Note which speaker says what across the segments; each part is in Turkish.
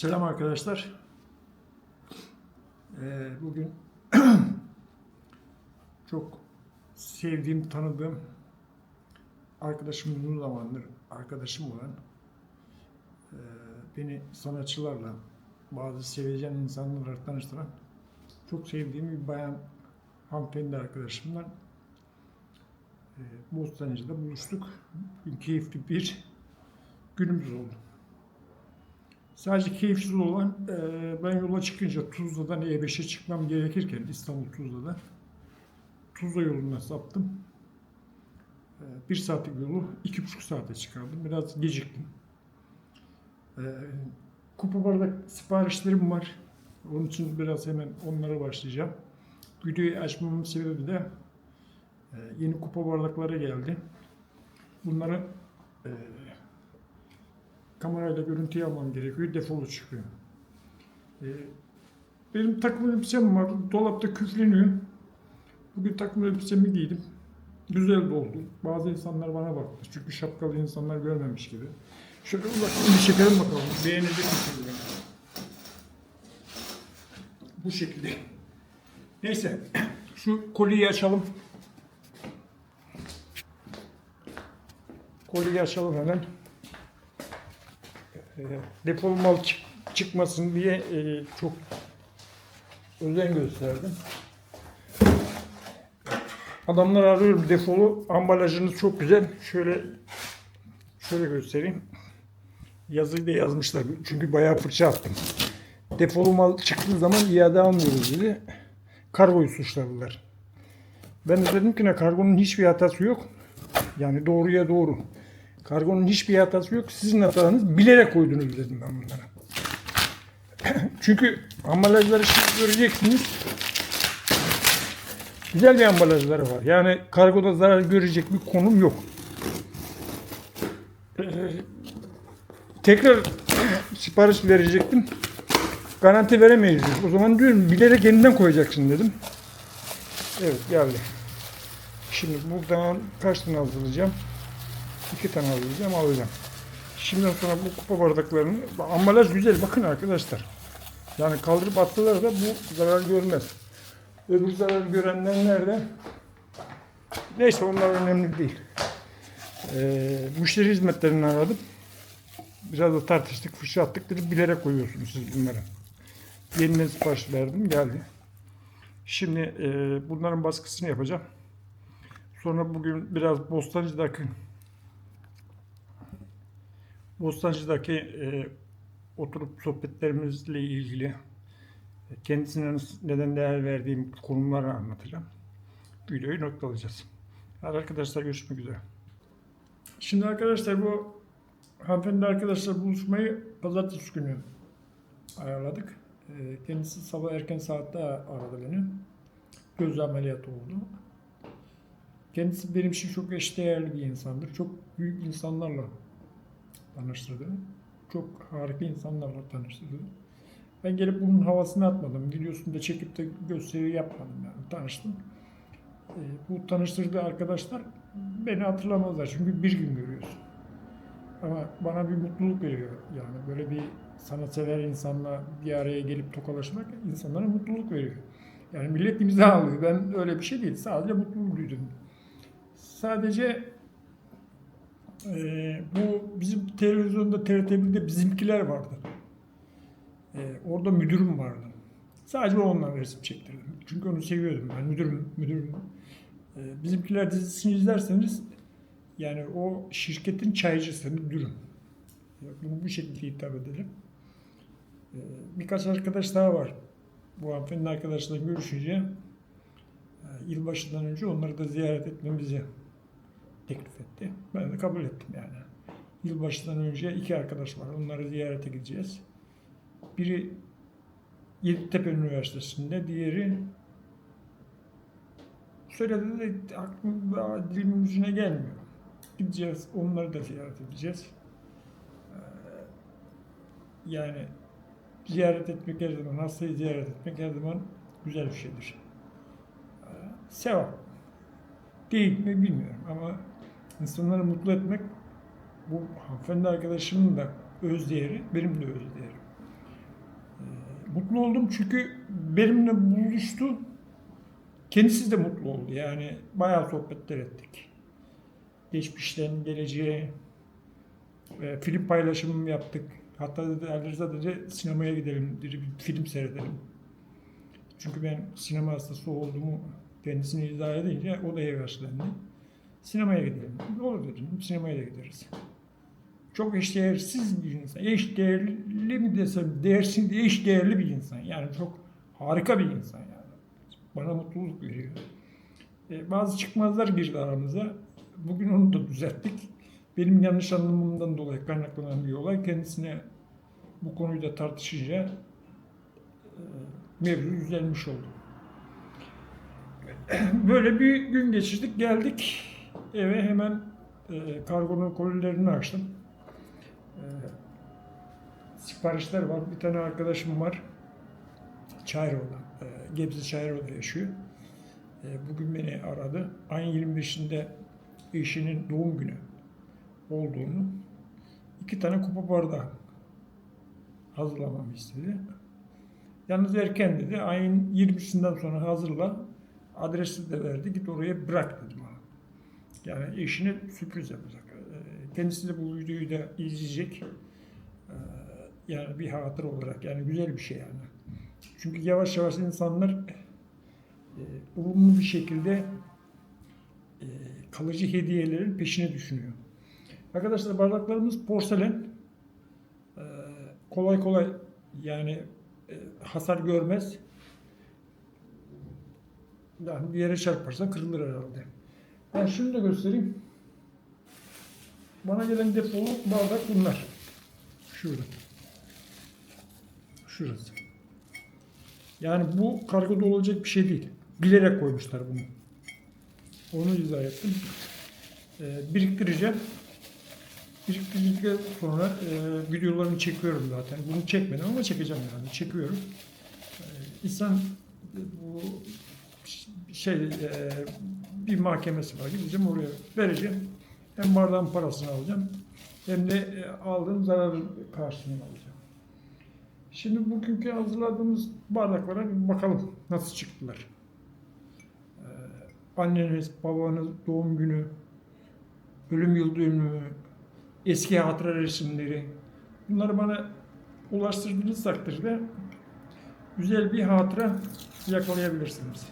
Speaker 1: Selam arkadaşlar. Ee, bugün çok sevdiğim, tanıdığım arkadaşım uzun zamandır arkadaşım olan e, beni sanatçılarla bazı sevecen insanlarla tanıştıran çok sevdiğim bir bayan hanımefendi arkadaşımla e, Bostancı'da buluştuk. Keyifli bir günümüz oldu. Sadece keyifsiz olan e, ben yola çıkınca Tuzla'dan E5'e çıkmam gerekirken İstanbul Tuzla'da Tuzla yoluna saptım. E, bir saatlik yolu iki buçuk saate çıkardım. Biraz geciktim. E, kupa bardak siparişlerim var. Onun için biraz hemen onlara başlayacağım. Videoyu açmamın sebebi de e, yeni kupa bardakları geldi. Bunları e, kamerayla görüntüye almam gerekiyor. Defolu çıkıyor. Ee, benim takım elbisem var. Dolapta küfleniyor. Bugün takım elbisemi giydim. Güzel de oldu. Bazı insanlar bana baktı. Çünkü şapkalı insanlar görmemiş gibi. Şöyle uzaktan bir çekelim bakalım. Beğenecek misiniz? Bu şekilde. Neyse. Şu koliyi açalım. Koliyi açalım hemen e, depolu mal çık- çıkmasın diye e, çok özen gösterdim. Adamlar arıyorum defolu ambalajınız çok güzel. Şöyle şöyle göstereyim. Yazıyı da yazmışlar çünkü bayağı fırça attım. Defolu mal çıktığı zaman iade almıyoruz dedi. Kargoyu suçladılar. Ben de dedim ki ne kargonun hiçbir hatası yok. Yani doğruya doğru. Kargonun hiçbir hatası yok. Sizin hatanız bilerek koydunuz dedim ben bunlara. Çünkü ambalajları şimdi göreceksiniz. Güzel bir ambalajları var. Yani kargoda zarar görecek bir konum yok. Ee, tekrar sipariş verecektim. Garanti veremeyiz. O zaman diyorum bilerek yeniden koyacaksın dedim. Evet geldi. Şimdi buradan kaç tane hazırlayacağım? İki tane alacağım alacağım. Şimdiden sonra bu kupa bardaklarını ambalaj güzel bakın arkadaşlar. Yani kaldırıp attılar da bu zarar görmez. Öbür zarar görenler nerede? Neyse onlar önemli değil. Ee, müşteri hizmetlerini aradım. Biraz da tartıştık, fırça attık dedi. Bilerek koyuyorsunuz siz bunları. Yeniden sipariş verdim geldi. Şimdi e, bunların baskısını yapacağım. Sonra bugün biraz Bostancı'daki Bostancı'daki e, oturup sohbetlerimizle ilgili e, kendisine neden değer verdiğim konuları anlatacağım. Videoyu noktalayacağız. Hadi arkadaşlar görüşmek üzere. Şimdi arkadaşlar bu hanımefendi arkadaşlar buluşmayı pazartesi günü ayarladık. E, Kendisi sabah erken saatte aradı beni. Göz ameliyatı oldu. Kendisi benim için çok eşdeğerli bir insandır. Çok büyük insanlarla tanıştırdı. Çok harika insanlarla tanıştırdı. Ben gelip bunun havasını atmadım. Videosunu da çekip de gösteri yapmadım yani. Tanıştım. Ee, bu tanıştırdığı arkadaşlar beni hatırlamazlar. Çünkü bir gün görüyorsun. Ama bana bir mutluluk veriyor. Yani böyle bir sanatsever insanla bir araya gelip tokalaşmak insanlara mutluluk veriyor. Yani millet imza alıyor. Ben öyle bir şey değil. Sadece mutluluk duydum. Sadece ee, bu bizim televizyonda TRT1'de bizimkiler vardı. Ee, orada müdürüm vardı. Sadece onunla resim çektirdim. Çünkü onu seviyordum ben. Müdürüm, müdürüm. Ee, bizimkiler dizisini izlerseniz yani o şirketin çaycısı, müdürüm. Bunu bu şekilde hitap edelim. Ee, birkaç arkadaş daha var. Bu hanımefendi arkadaşla görüşünce e, yılbaşından önce onları da ziyaret etmemizi teklif etti. Ben de kabul ettim yani. Yılbaşından önce iki arkadaş var. Onları ziyarete gideceğiz. Biri Yeditepe Üniversitesi'nde, diğeri söyledi de aklım daha dilimin ucuna gelmiyor. Gideceğiz, onları da ziyaret edeceğiz. Ee, Yani ziyaret etmek her zaman, hastayı ziyaret etmek her zaman güzel bir şeydir. Ee, Sevap. Değil mi bilmiyorum ama insanları mutlu etmek bu hanımefendi arkadaşımın da öz değeri, benim de öz değerim. Ee, Mutlu oldum çünkü benimle buluştu. Kendisi de mutlu oldu. Yani bayağı sohbetler ettik. Geçmişten geleceğe e, film paylaşımı yaptık. Hatta dedi Ali dedi sinemaya gidelim, dedi, bir film seyredelim. Çünkü ben sinema hastası olduğumu kendisine izah edince o da heveslendi. Sinemaya gidelim. Ne olur dedim, sinemaya da gideriz. Çok eşdeğersiz bir insan. Eşdeğerli mi desem, değersiz, eş değerli bir insan. Yani çok harika bir insan yani. Bana mutluluk veriyor. E, bazı çıkmazlar girdi aramıza. Bugün onu da düzelttik. Benim yanlış anlamımdan dolayı kaynaklanan bir olay. Kendisine bu konuyu da tartışınca e, mevzu düzelmiş oldu. Böyle bir gün geçirdik. Geldik eve hemen e, kargonun kolilerini açtım. E, siparişler var. Bir tane arkadaşım var. Çayroğlu. E, Gebze Çayroğlu'da yaşıyor. E, bugün beni aradı. Ayın 25'inde eşinin doğum günü olduğunu iki tane kupa bardağı hazırlamamı istedi. Yalnız erken dedi. Ayın 20'sinden sonra hazırla. Adresi de verdi. Git oraya bırak dedi bana. Yani eşine sürpriz yapacak. Ee, Kendisi de bu videoyu da izleyecek. Ee, Yani bir hatıra olarak yani güzel bir şey yani. Çünkü yavaş yavaş insanlar e, olumlu bir şekilde e, kalıcı hediyelerin peşine düşünüyor. Arkadaşlar bardaklarımız porselen. Ee, kolay kolay yani e, hasar görmez. Yani bir yere çarparsa kırılır herhalde. Ben şunu da göstereyim. Bana gelen depolu bardak bunlar. Şurada. Şurası. Yani bu kargoda olacak bir şey değil. Bilerek koymuşlar bunu. Onu izah ettim. Ee, biriktireceğim. Biriktirdikten sonra e, videolarını çekiyorum zaten. Bunu çekmedim ama çekeceğim yani. Çekiyorum. Ee, insan bu şey e, bir mahkemesi var. Gideceğim oraya vereceğim. Hem bardağın parasını alacağım hem de e, aldığım zararın karşılığını alacağım. Şimdi bugünkü hazırladığımız bardaklara bir bakalım nasıl çıktılar. Ee, anneniz, babanız doğum günü, ölüm yıl dönümü, eski hatıra resimleri bunları bana ulaştırdığınız takdirde güzel bir hatıra yakalayabilirsiniz.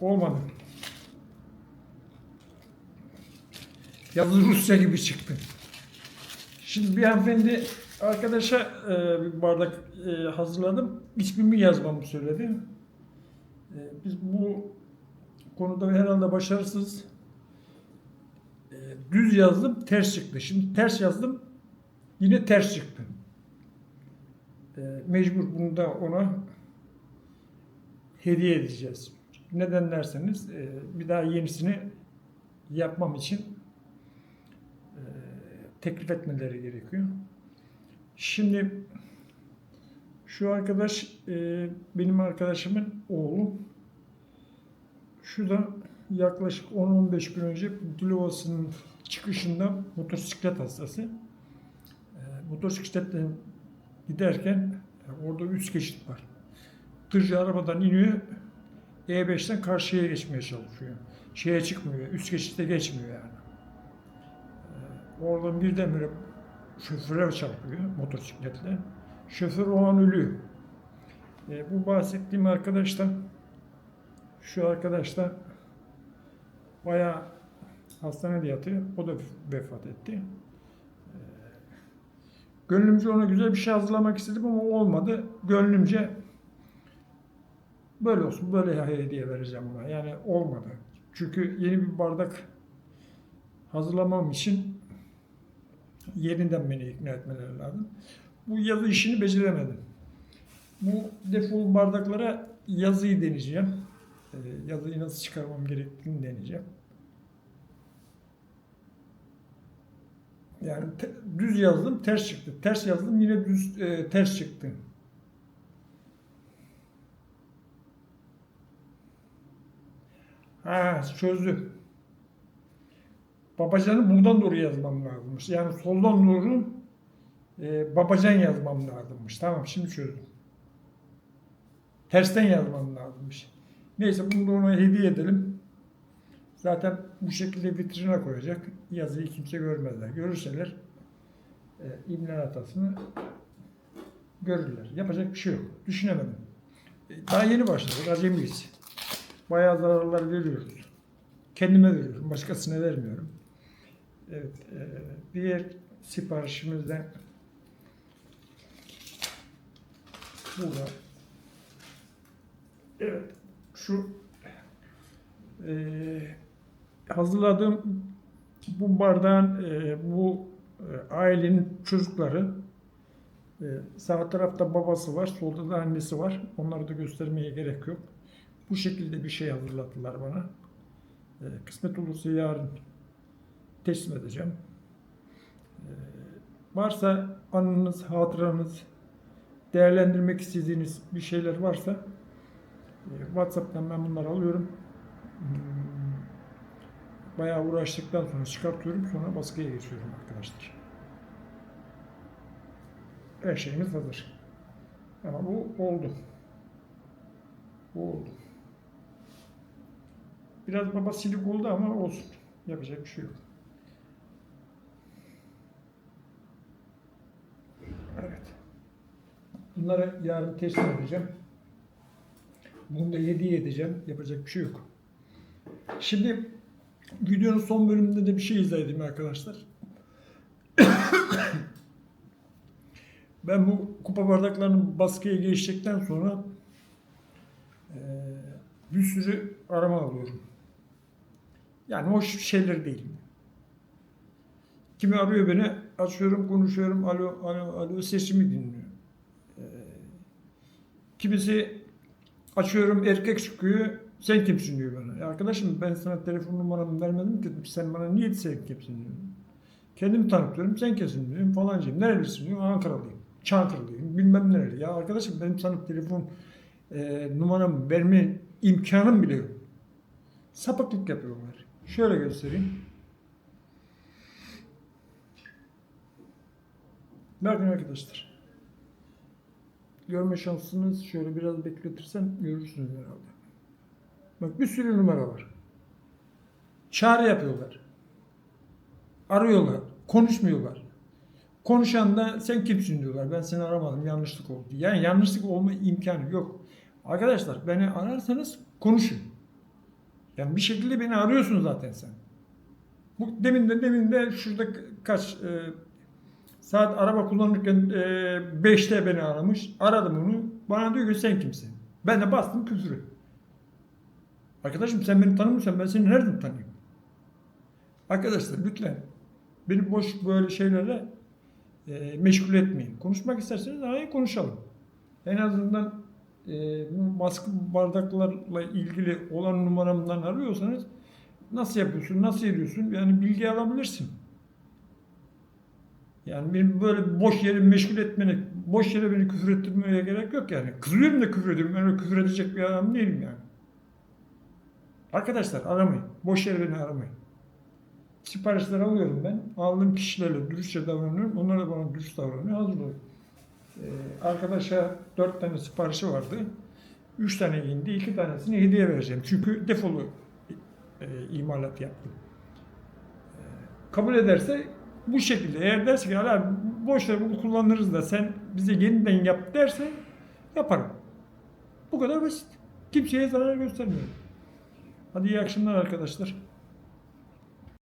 Speaker 1: Olmadı. Yazı Rusya gibi çıktı. Şimdi bir hanımefendi arkadaşa e, bir bardak e, hazırladım. İsmimi yazmamı söyledi. E, biz bu konuda herhalde başarısız. E, düz yazdım, ters çıktı. Şimdi ters yazdım, yine ters çıktı. E, mecbur bunu da ona hediye edeceğiz. Neden derseniz e, bir daha yenisini yapmam için e, teklif etmeleri gerekiyor. Şimdi şu arkadaş e, benim arkadaşımın oğlu. Şu da yaklaşık 10-15 gün önce Dilovası'nın çıkışında motosiklet hastası. Motosikletle giderken e, orada üst geçit var. Tırcı arabadan iniyor. E5'ten karşıya geçmeye çalışıyor. Şeye çıkmıyor. Üst geçitte geçmiyor yani. E, oradan birdenbire şoföre çarpıyor motosikletle. Şoför o an ölüyor. E, bu bahsettiğim arkadaş da şu arkadaş da bayağı hastanede yatıyor. O da vefat etti. E, gönlümce ona güzel bir şey hazırlamak istedim ama olmadı. Gönlümce böyle olsun, böyle hediye vereceğim ona. Yani olmadı. Çünkü yeni bir bardak hazırlamam için yeniden beni ikna etmeleri lazım. Bu yazı işini beceremedim. Bu defol bardaklara yazıyı deneyeceğim. Ee, yazıyı nasıl çıkarmam gerektiğini deneyeceğim. Yani te- düz yazdım, ters çıktı. Ters yazdım, yine düz e, ters çıktı. Ha, çözdüm. Babacan'ı buradan doğru yazmam lazımmış. Yani soldan doğru e, Babacan yazmam lazımmış. Tamam şimdi çözdüm. Tersten yazmam lazımmış. Neyse bunu da ona hediye edelim. Zaten bu şekilde vitrine koyacak. Yazıyı kimse görmezler. Görürseler e, İbn hatasını görürler. Yapacak bir şey yok. Düşünemedim. E, Daha yeni başladık. Acemiyiz. Bayağı zararlar veriyoruz. Kendime veriyorum. Başkasına vermiyorum. Evet. E, diğer siparişimizden burada evet şu e, hazırladığım bu bardağın e, bu e, ailenin çocukları e, sağ tarafta babası var, solda da annesi var. Onları da göstermeye gerek yok. Bu şekilde bir şey hazırladılar bana. E, kısmet olursa yarın teslim edeceğim. E, varsa anınız, hatıranız, değerlendirmek istediğiniz bir şeyler varsa e, WhatsApp'tan ben bunları alıyorum. Hmm, Bayağı uğraştıktan sonra çıkartıyorum, sonra baskıya geçiyorum arkadaşlar. Her şeyimiz hazır. Ama bu oldu. Bu oldu. Biraz baba silik oldu ama olsun. Yapacak bir şey yok. Evet. Bunları yarın teslim edeceğim. Bunu da hediye edeceğim. Yapacak bir şey yok. Şimdi videonun son bölümünde de bir şey izah edeyim arkadaşlar. ben bu kupa bardaklarının baskıya geçtikten sonra bir sürü arama alıyorum. Yani hoş şeyler değil. Kimi arıyor beni, açıyorum, konuşuyorum, alo, alo, alo, sesimi dinliyor. Eee, kimisi açıyorum, erkek çıkıyor, sen kimsin diyor bana. Ya arkadaşım ben sana telefon numaramı vermedim ki, sen bana niye sen kimsin diyor. Kendimi tanıtıyorum, sen kesin diyorum, falancıyım. Nerelisin diyor, Ankaralıyım, Çankırılıyım, bilmem nereli. Ya arkadaşım benim sana telefon e, numaramı verme imkanım bile yok. Sapıklık yapıyorlar. Şöyle göstereyim. Bakın arkadaşlar. Görme şansınız şöyle biraz bekletirsem görürsünüz herhalde. Bak bir sürü numara var. Çağrı yapıyorlar. Arıyorlar. Konuşmuyorlar. Konuşan da sen kimsin diyorlar. Ben seni aramadım. Yanlışlık oldu. Yani yanlışlık olma imkanı yok. Arkadaşlar beni ararsanız konuşun. Yani bir şekilde beni arıyorsun zaten sen. Bu demin de demin de şurada kaç e, saat araba kullanırken 5'te beni aramış. Aradım onu. Bana diyor ki sen kimsin? Ben de bastım küfürü. Arkadaşım sen beni tanımıyorsan ben seni nereden tanıyayım? Arkadaşlar lütfen beni boş böyle şeylerle e, meşgul etmeyin. Konuşmak isterseniz hayır konuşalım. En azından e, baskı bardaklarla ilgili olan numaramdan arıyorsanız nasıl yapıyorsun, nasıl ediyorsun yani bilgi alabilirsin. Yani beni böyle boş yere meşgul etmene, boş yere beni küfür ettirmeye gerek yok yani. Kızıyorum da küfür ediyorum. Ben öyle küfür edecek bir adam değilim yani. Arkadaşlar aramayın. Boş yere beni aramayın. Siparişler alıyorum ben. Aldığım kişilerle dürüstçe davranıyorum. Onlar da bana dürüst davranıyor. Hazırlıyorum. Ee, arkadaşa dört tane siparişi vardı. Üç tane indi. iki tanesini hediye vereceğim. Çünkü defolu e, imalat yaptım. Ee, kabul ederse bu şekilde. Eğer derse ki "Ala boş ver bunu kullanırız da sen bize yeniden yap derse yaparım. Bu kadar basit. Kimseye zarar göstermiyorum. Hadi iyi akşamlar arkadaşlar.